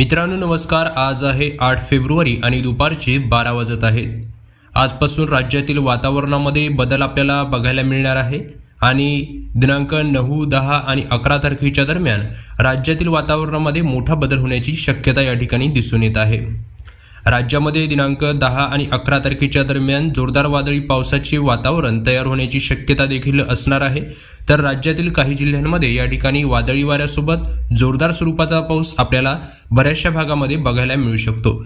मित्रांनो नमस्कार. आज आहे आठ फेब्रुवारी आणि दुपारचे बारा वाजत आहेत. आजपासून राज्यातील वातावरणामध्ये बदल आपल्याला बघायला मिळणार आहे आणि दिनांक नऊ दहा आणि अकरा तारखेच्या दरम्यान राज्यातील वातावरणामध्ये मोठा बदल होण्याची शक्यता या ठिकाणी दिसून येत आहे. राज्यामध्ये दिनांक दहा आणि अकरा तारखेच्या दरम्यान जोरदार वादळी पावसाचे वातावरण तयार होण्याची शक्यता देखील असणार आहे. तर राज्यातील काही जिल्ह्यांमध्ये या ठिकाणी वादळी वाऱ्यासोबत जोरदार स्वरूपाचा पाऊस आपल्याला बऱ्याचशा भागामध्ये बघायला मिळू शकतो.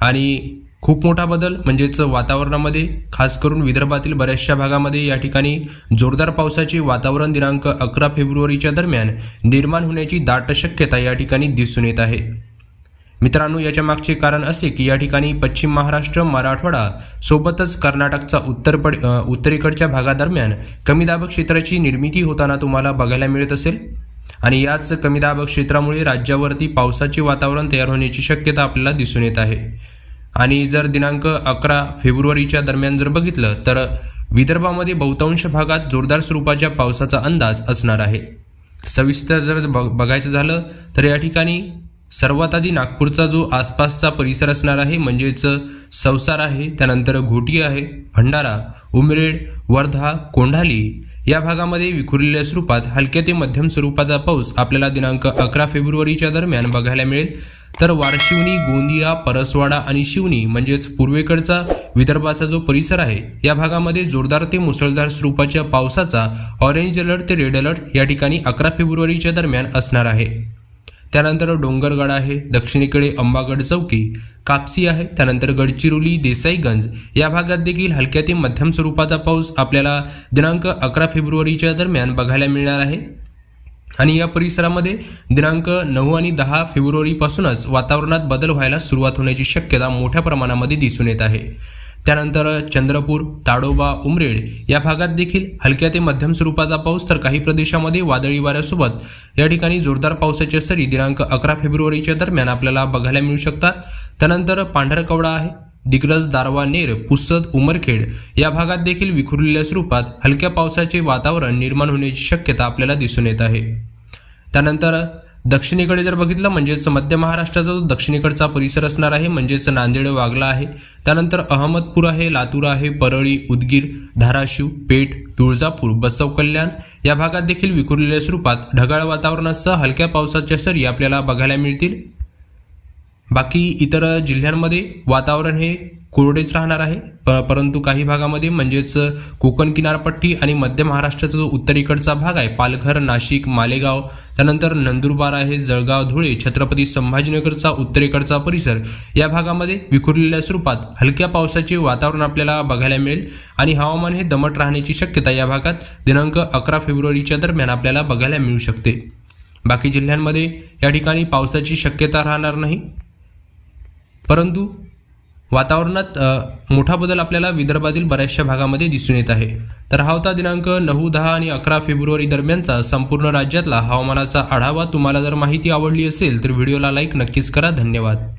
आणि खूप मोठा बदल म्हणजेच वातावरणामध्ये खास करून विदर्भातील बऱ्याचशा भागामध्ये या ठिकाणी जोरदार पावसाचे वातावरण दिनांक अकरा फेब्रुवारीच्या दरम्यान निर्माण होण्याची दाट शक्यता या ठिकाणी दिसून येत आहे. मित्रांनो याच्या मागचे कारण असे की या ठिकाणी पश्चिम महाराष्ट्र मराठवाडा सोबतच कर्नाटकचा उत्तर पड उत्तरेकडच्या भागादरम्यान कमी दाब क्षेत्राची निर्मिती होताना तुम्हाला बघायला मिळत असेल. आणि याच कमी दाब क्षेत्रामुळे राज्यावरती पावसाचे वातावरण तयार होण्याची शक्यता आपल्याला दिसून येत आहे. आणि जर दिनांक अकरा फेब्रुवारीच्या दरम्यान जर बघितलं तर विदर्भामध्ये बहुतांश भागात जोरदार स्वरूपाच्या पावसाचा अंदाज असणार आहे. सविस्तर जर बघायचं झालं तर या ठिकाणी सर्वात आधी नागपूरचा जो आसपासचा परिसर असणार आहे म्हणजेच संसार आहे त्यानंतर घोटी आहे भंडारा उमरेड वर्धा कोंढाली या भागामध्ये विखुरलेल्या स्वरूपात हलक्या ते मध्यम स्वरूपाचा पाऊस आपल्याला दिनांक अकरा फेब्रुवारीच्या दरम्यान बघायला मिळेल. तर वारशिवनी गोंदिया परसवाडा आणि शिवनी म्हणजेच पूर्वेकडचा विदर्भाचा जो परिसर आहे या भागामध्ये जोरदार ते मुसळधार स्वरूपाच्या पावसाचा ऑरेंज अलर्ट ते रेड अलर्ट या ठिकाणी अकरा फेब्रुवारीच्या दरम्यान असणार आहे. त्यानंतर डोंगरगड आहे दक्षिणेकडे अंबागड चौकी कापसी आहे त्यानंतर गडचिरोली देसाईगंज. या भागात देखील हलक्या ते मध्यम स्वरूपाचा पाऊस आपल्याला दिनांक अकरा फेब्रुवारीच्या दरम्यान बघायला मिळणार आहे. आणि या परिसरामध्ये दिनांक नऊ आणि दहा फेब्रुवारीपासूनच वातावरणात बदल व्हायला सुरुवात होण्याची शक्यता मोठ्या प्रमाणामध्ये दिसून येत आहे. त्यानंतर चंद्रपूर ताडोबा उमरेड या भागात देखील हलक्या ते मध्यम स्वरूपाचा पाऊस तर काही प्रदेशामध्ये वादळी वाऱ्यासोबत या ठिकाणी जोरदार पावसाच्या सरी दिनांक अकरा फेब्रुवारीच्या दरम्यान आपल्याला बघायला मिळू शकतात. त्यानंतर पांढरकवडा आहे दिग्रज दारवा नेर पुसद उमरखेड या भागात देखील विखुरलेल्या स्वरूपात हलक्या पावसाचे वातावरण निर्माण होण्याची शक्यता आपल्याला दिसून येत आहे. त्यानंतर दक्षिणेकडे जर बघितलं म्हणजेच मध्य महाराष्ट्राचा जो दक्षिणेकडचा परिसर असणार आहे म्हणजेच नांदेड वागला आहे. त्यानंतर अहमदपूर आहे लातूर आहे परळी उदगीर धाराशिव पेठ तुळजापूर बसव कल्याण या भागात देखील विखुरलेल्या स्वरूपात ढगाळ वातावरणासह हलक्या पावसाच्या सरी आपल्याला बघायला मिळतील. बाकी इतर जिल्ह्यांमध्ये वातावरण हे कोरडेच राहणार आहे. प परंतु काही भागामध्ये म्हणजेच कोकण किनारपट्टी आणि मध्य महाराष्ट्राचा जो उत्तरेकडचा भाग आहे पालघर नाशिक मालेगाव त्यानंतर नंदुरबार आहे जळगाव धुळे छत्रपती संभाजीनगरचा उत्तरेकडचा परिसर या भागामध्ये विखुरलेल्या स्वरूपात हलक्या पावसाचे वातावरण आपल्याला बघायला मिळेल. आणि हवामान हे दमट राहण्याची शक्यता या भागात दिनांक अकरा फेब्रुवारीच्या दरम्यान आपल्याला बघायला मिळू शकते. बाकी जिल्ह्यांमध्ये या ठिकाणी पावसाची शक्यता राहणार नाही. परंतु वातावरणात मोठा बदल आपल्याला विदर्भातील बऱ्याचशा भागामध्ये दिसून येत आहे. तर हा होता दिनांक नऊ दहा आणि अकरा फेब्रुवारी दरम्यानचा संपूर्ण राज्यातला हवामानाचा आढावा. तुम्हाला जर माहिती आवडली असेल तर व्हिडिओला लाईक नक्कीच करा. धन्यवाद.